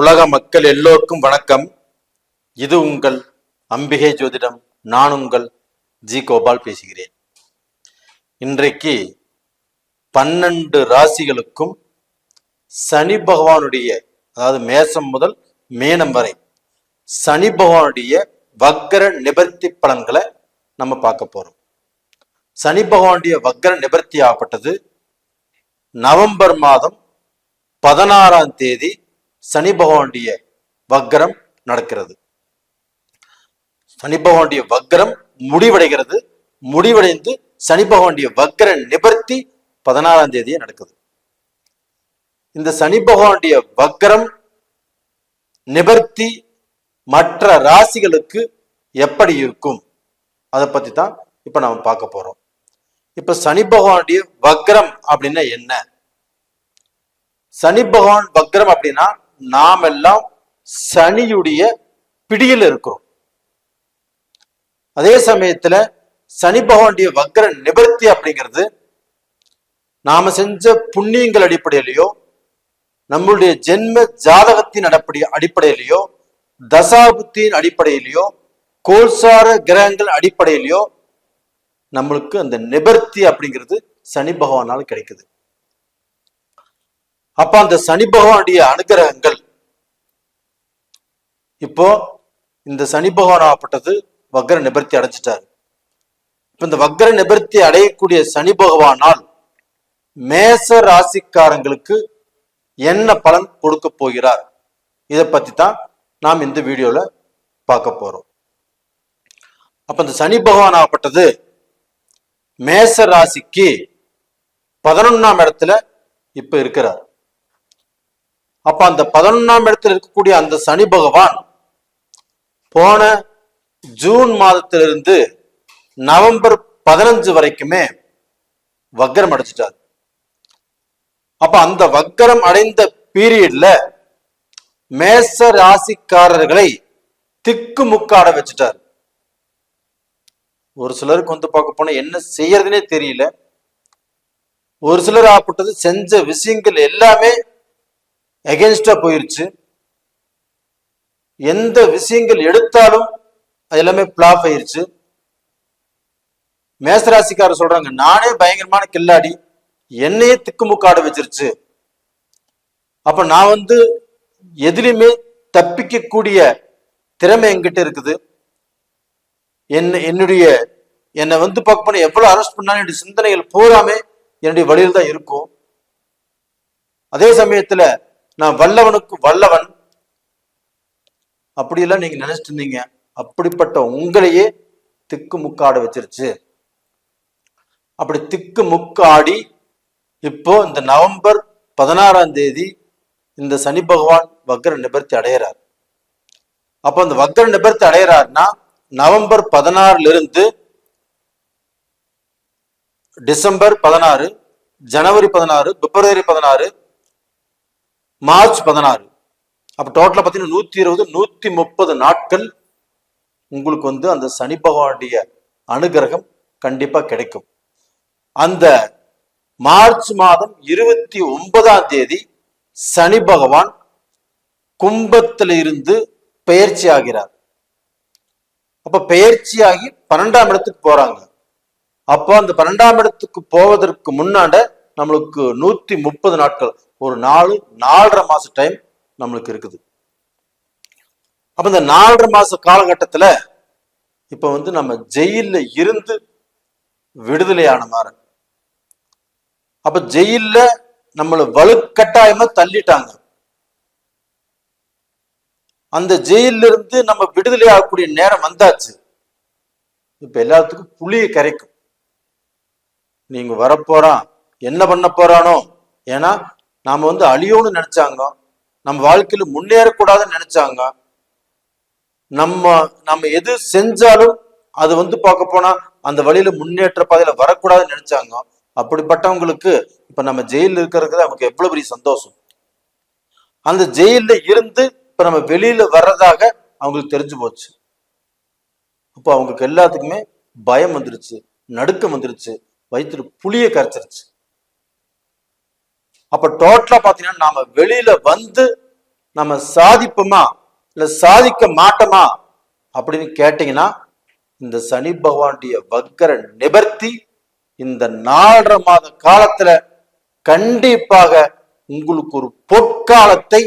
உலக மக்கள் எல்லோருக்கும் வணக்கம். இது உங்கள் அம்பிகை ஜோதிடம். நான் உங்கள் ஜி கோபால் பேசுகிறேன். இன்றைக்கு பன்னெண்டு ராசிகளுக்கும் சனி பகவானுடைய அதாவது மேசம் முதல் மேனம் வரை சனி பகவானுடைய வக்கர நிபர்த்தி பலன்களை நம்ம பார்க்க போறோம். சனி பகவானுடைய வக்கர நிபர்த்தி ஆகப்பட்டது நவம்பர் மாதம் பதினாறாம் தேதி சனி பகவானுடைய வக்ரம் நடக்கிறது. சனி பகவானுடைய வக்ரம் முடிவடைகிறது. முடிவடைந்து சனி பகவானுடைய வக்ர நிபர்த்தி பதினாறாம் தேதியே நடக்குது. இந்த சனி பகவானுடைய வக்ரம் நிபர்த்தி மற்ற ராசிகளுக்கு எப்படி இருக்கும்? அதை பத்தி தான் இப்ப நாம பார்க்க போறோம். இப்ப சனி பகவானுடைய வக்ரம் அப்படின்னா என்ன? சனி பகவான் வக்ரம் அப்படின்னா நாம் எல்லாம் சனியுடைய பிடியில் இருக்கிறோம். அதே சமயத்துல சனி பகவானுடைய வக்ர நிவர்த்தி அப்படிங்கிறது நாம செஞ்ச புண்ணியங்கள் அடிப்படையிலையோ நம்மளுடைய ஜென்ம ஜாதகத்தின் அடிப்படை அடிப்படையிலையோ தசாபுத்தியின் அடிப்படையிலையோ கோல்சார கிரகங்கள் அடிப்படையிலையோ நம்மளுக்கு அந்த நிபர்த்தி அப்படிங்கிறது சனி பகவானால் கிடைக்குது. அப்ப அந்த சனி பகவானுடைய அனுகிரகங்கள். இப்போ இந்த சனி பகவான் ஆகப்பட்டது வக்ர நிபர்த்தி அடைஞ்சிட்டாரு. இப்ப இந்த வக்ர நிபர்த்தி அடையக்கூடிய சனி பகவானால் மேச ராசிக்காரங்களுக்கு என்ன பலன் கொடுக்க போகிறார்? இதை பத்தி தான் நாம் இந்த வீடியோல பார்க்க போறோம். அப்ப இந்த சனி பகவான் ஆகப்பட்டது மேச ராசிக்கு பதினொன்னாம் இடத்துல இப்ப இருக்கிறார். அப்ப அந்த பதினொன்னாம் இடத்துல இருக்கக்கூடிய அந்த சனி பகவான் போன ஜூன் மாதத்திலிருந்து நவம்பர் பதினஞ்சு வரைக்குமே வக்கரம் அடைச்சிட்டார் அப்ப அந்த வக்கரம் அடைந்த பீரியட்ல மேச ராசிக்காரர்களை திக்கு முக்காட வச்சுட்டார். ஒரு சிலருக்கு வந்து பார்க்க போனா என்ன செய்யறதுனே தெரியல. ஒரு சிலர் ஆப்பட்டது செஞ்ச விஷயங்கள் எல்லாமே எகென்ஸ்டா போயிருச்சு. எந்த விஷயங்கள் எடுத்தாலும் அது எல்லாமே பிளாப் ஆயிருச்சு. மேசராசிக்காரர் சொல்றாங்க நானே பயங்கரமான கில்லாடி என்னையே திக்குமுக்காட வச்சிருச்சு. அப்ப நான் வந்து எதிலுமே தப்பிக்கக்கூடிய திறமை என்கிட்ட இருக்குது. என்ன என்னுடைய என்னை வந்து பார்க்க போனா எவ்வளவு அரெஸ்ட் பண்ணாலும் என்னுடைய சிந்தனைகள் பூராமே என்னுடைய வழியில் தான் இருக்கும். அதே சமயத்துல நான் வல்லவனுக்கு வல்லவன். அப்படியெல்லாம் நீங்க நினைச்சிட்டு இருந்தீங்க அப்படிப்பட்ட உங்களையே திக்கு முக்காட வச்சிருச்சு. அப்படி திக்கு முக்காடி இப்போ இந்த நவம்பர் பதினாறாம் தேதி இந்த சனி பகவான் வக்ர நிபர்த்தி அடையிறார். அப்போ இந்த வக்ர நிபர்த்தி அடையிறாருன்னா நவம்பர் பதினாறுல இருந்து டிசம்பர் பதினாறு ஜனவரி பதினாறு பிப்ரவரி பதினாறு மார்ச் பதினாறு. அப்போ டோட்டலாக பார்த்தீங்கன்னா நூத்தி இருபது நூத்தி முப்பது நாட்கள் உங்களுக்கு வந்து அந்த சனி பகவானுடைய அனுகிரகம் கண்டிப்பா கிடைக்கும். அந்த மார்ச் மாதம் இருபத்தி ஒன்பதாம் தேதி சனி பகவான் கும்பத்துல இருந்து பெயர்ச்சி ஆகிறார். அப்ப பெயர்ச்சியாகி பன்னெண்டாம் இடத்துக்கு போறாங்க. அப்போ அந்த பன்னெண்டாம் இடத்துக்கு போவதற்கு முன்னாண்ட நம்மளுக்கு நூத்தி முப்பது நாட்கள். ஒரு நாலு நாலரை மாச டைம் நம்மளுக்கு இருக்குது. அப்ப இந்த நாலரை மாச காலகட்டத்துல இப்ப வந்து நம்ம ஜெயில்ல இருந்து விடுதலையான மாதிரி அப்ப ஜெயில்ல நம்மள வலுக்கட்டாயமா தள்ளிட்டாங்க. அந்த ஜெயில இருந்து நம்ம விடுதலை ஆகக்கூடிய நேரம் வந்தாச்சு. இப்ப எல்லாத்துக்கும் புளிய கரைக்கும். நீங்க வரப்போறான் என்ன பண்ண போறானோ ஏன்னா நாம வந்து அழியோன்னு நினைச்சாங்க. நம்ம வாழ்க்கையில முன்னேறக்கூடாதுன்னு நினைச்சாங்க. நம்ம நம்ம எது செஞ்சாலும் அது வந்து பார்க்க போனா அந்த வழியில முன்னேற்ற பாதையில வரக்கூடாதுன்னு நினைச்சாங்க. அப்படிப்பட்டவங்களுக்கு இப்ப நம்ம ஜெயில இருக்கிறது நமக்கு எவ்வளவு பெரிய சந்தோஷம். அந்த ஜெயில இருந்து இப்ப நம்ம வெளியில வர்றதாக அவங்களுக்கு தெரிஞ்சு போச்சு. அப்போ அவங்களுக்கு எல்லாத்துக்குமே பயம் வந்துருச்சு நடுக்கம் வந்துருச்சு வயிற்றுல புளிய கரைச்சிருச்சு. அப்ப டோட்டலா பாத்தீங்கன்னா நாம வெளியில வந்து நம்ம சாதிப்போமா? இல்ல சாதிக்க மாட்டோமா? அப்படின்னு கேட்டீங்கன்னா இந்த சனி பகவானுடைய வக்கர நிபர்த்தி இந்த நாலரை மாத காலத்துல கண்டிப்பாக உங்களுக்கு ஒரு பொற்காலத்தை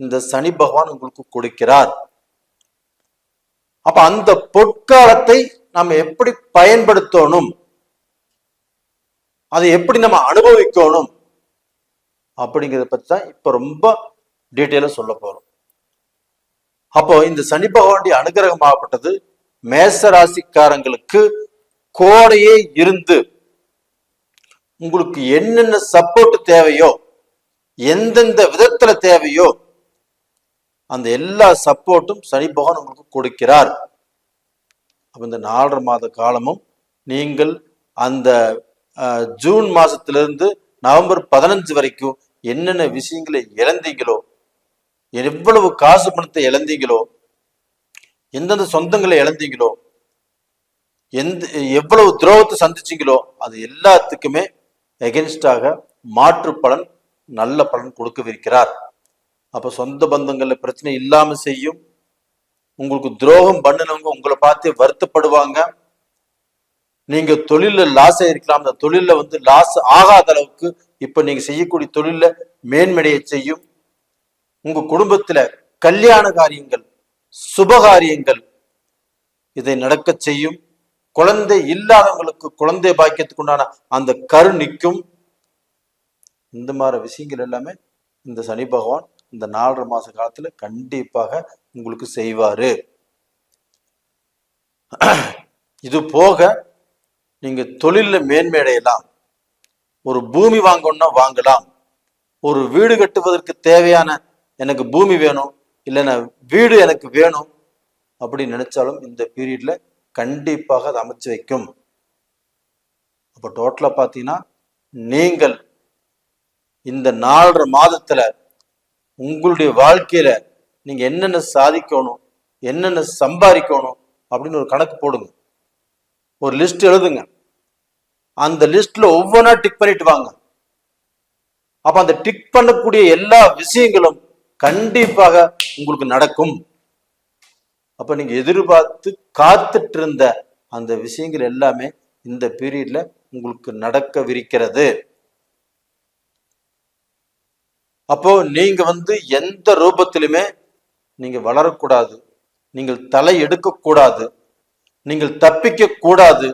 இந்த சனி பகவான் உங்களுக்கு கொடுக்கிறார். அப்ப அந்த பொற்காலத்தை நம்ம எப்படி பயன்படுத்தணும்? அதை எப்படி நம்ம அனுபவிக்கணும்? அப்படிங்கிறத பத்தி தான் இப்ப ரொம்ப டீட்டெயிலா சொல்ல போறோம். அப்போ இந்த சனி பகவானுடைய அனுகிரகமாகப்பட்டது மேச ராசிக்காரங்களுக்கு கோடையே இருந்து உங்களுக்கு என்னென்ன சப்போர்ட் தேவையோ எந்தெந்த விதத்துல தேவையோ அந்த எல்லா சப்போர்ட்டும் சனி பகவான் உங்களுக்கு கொடுக்கிறார். அப்ப இந்த நாலரை மாத காலமும் நீங்கள் அந்த அஹ், ஜூன் மாசத்திலிருந்து நவம்பர் பதினஞ்சு வரைக்கும் என்னென்ன விஷயங்களை இழந்தீங்களோ எவ்வளவு காசு பணத்தை இழந்தீங்களோ எந்தெந்த சொந்தங்களை இழந்தீங்களோ எந்த எவ்வளவு துரோகத்தை சந்திச்சீங்களோ அது எல்லாத்துக்குமே எகென்ஸ்டாக மாற்று பலன் நல்ல பலன் கொடுக்கவிருக்கிறார். அப்ப சொந்த பந்தங்கள்ல பிரச்சனை இல்லாம செய்யும் உங்களுக்கு துரோகம் பண்ணினவங்க உங்களை பார்த்து வருத்தப்படுவாங்க. நீங்க தொழில்ல லாஸ் ஆயிருக்கலாம். அந்த தொழில வந்து லாஸ் ஆகாத அளவுக்கு இப்போ நீங்கள் செய்யக்கூடிய தொழிலில் மேன்மடைய செய்யும். உங்கள் குடும்பத்தில் கல்யாண காரியங்கள் சுபகாரியங்கள் இதை நடக்க செய்யும். குழந்தை இல்லாதவங்களுக்கு குழந்தை பாக்கியத்துக்கு உண்டான அந்த கரு நிற்கும். இந்த மாதிரி விஷயங்கள் எல்லாமே இந்த சனி பகவான் இந்த நாலரை மாச காலத்துல கண்டிப்பாக உங்களுக்கு செய்வாரு. இது போக நீங்க தொழிலில் மேன்மையடையலாம் ஒரு பூமி வாங்கணும்னா வாங்கலாம். ஒரு வீடு கட்டுவதற்கு தேவையான எனக்கு பூமி வேணும் இல்லைன்னா வீடு எனக்கு வேணும் அப்படின்னு நினைச்சாலும் இந்த பீரியட்ல கண்டிப்பாக அதை அமைச்சு வைக்கும். அப்போ டோட்டலா பார்த்தீங்கன்னா நீங்கள் இந்த நாலரை மாதத்துல உங்களுடைய வாழ்க்கையில நீங்க என்னென்ன சாதிக்கணும் என்னென்ன சம்பாதிக்கணும் அப்படின்னு ஒரு கணக்கு போடுங்க. ஒரு லிஸ்ட் எழுதுங்க. அந்த லிஸ்ட்ல ஒவ்வொன்றா டிக் பண்ணிட்டு வாங்க. அப்ப அந்த டிக் பண்ணக்கூடிய எல்லா விஷயங்களும் கண்டிப்பாக உங்களுக்கு நடக்கும். அப்ப நீங்க எதிர்பார்த்து காத்துட்டு இருந்த அந்த விஷயங்கள் எல்லாமே இந்த பீரியட்ல உங்களுக்கு நடக்கவிருக்கிறது. அப்போ நீங்க வந்து எந்த ரூபத்திலுமே நீங்க வளரக்கூடாது. நீங்கள் தலை எடுக்கக்கூடாது. நீங்கள் தப்பிக்க கூடாது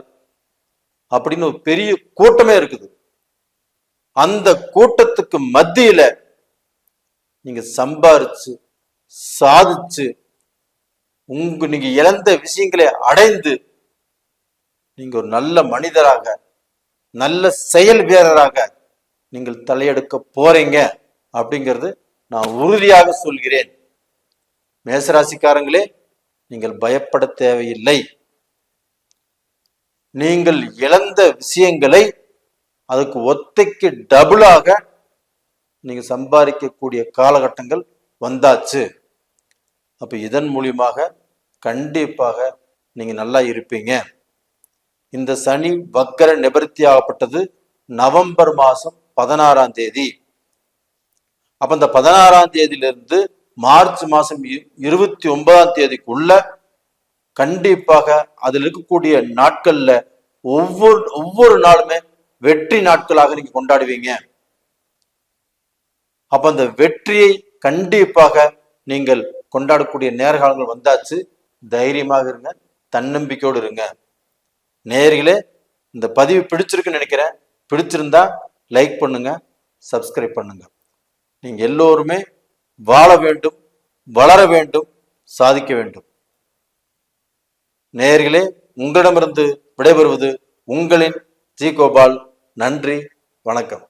அப்படின்னு ஒரு பெரிய கூட்டமே இருக்குது. அந்த கூட்டத்துக்கு மத்தியில நீங்க சம்பாரிச்சு சாதிச்சு உங்க நீங்க இழந்த விஷயங்களை அடைந்து நீங்க ஒரு நல்ல மனிதராக நல்ல செயல் வீரராக நீங்கள் தலையெடுக்க போறீங்க அப்படிங்கிறது நான் உறுதியாக சொல்கிறேன். மேசராசிக்காரங்களே நீங்கள் பயப்பட தேவையில்லை. நீங்கள் இழந்த விஷயங்களை அதுக்கு ஒத்தைக்கு டபுளாக நீங்க சம்பாதிக்கக்கூடிய காலகட்டங்கள் வந்தாச்சு. அப்ப இதன் மூலியமாக கண்டிப்பாக நீங்க நல்லா இருப்பீங்க. இந்த சனி வக்கர நிவர்த்தி ஆகப்பட்டது நவம்பர் மாசம் பதினாறாம் தேதி. அப்ப இந்த பதினாறாம் தேதியிலிருந்து மார்ச் மாசம் இருபத்தி ஒன்பதாம் தேதிக்குள்ள கண்டிப்பாக அதில் இருக்கக்கூடிய நாட்கள்ல ஒவ்வொரு ஒவ்வொரு நாளுமே வெற்றி நாட்களாக நீங்க கொண்டாடுவீங்க. அப்ப அந்த வெற்றியை கண்டிப்பாக நீங்கள் கொண்டாடக்கூடிய நேர்காலங்கள் வந்தாச்சு. தைரியமாக இருங்க தன்னம்பிக்கையோடு இருங்க. நேர்களே இந்த பதிவு பிடிச்சிருக்குன்னு நினைக்கிறேன். பிடிச்சிருந்தா லைக் பண்ணுங்க சப்ஸ்கிரைப் பண்ணுங்க. நீங்க எல்லோருமே வாழ வேண்டும் வளர வேண்டும் சாதிக்க வேண்டும். நேர்களே உங்களிடமிருந்து விடைபெறுவது உங்களின் ஜி கோபால் நன்றி வணக்கம்.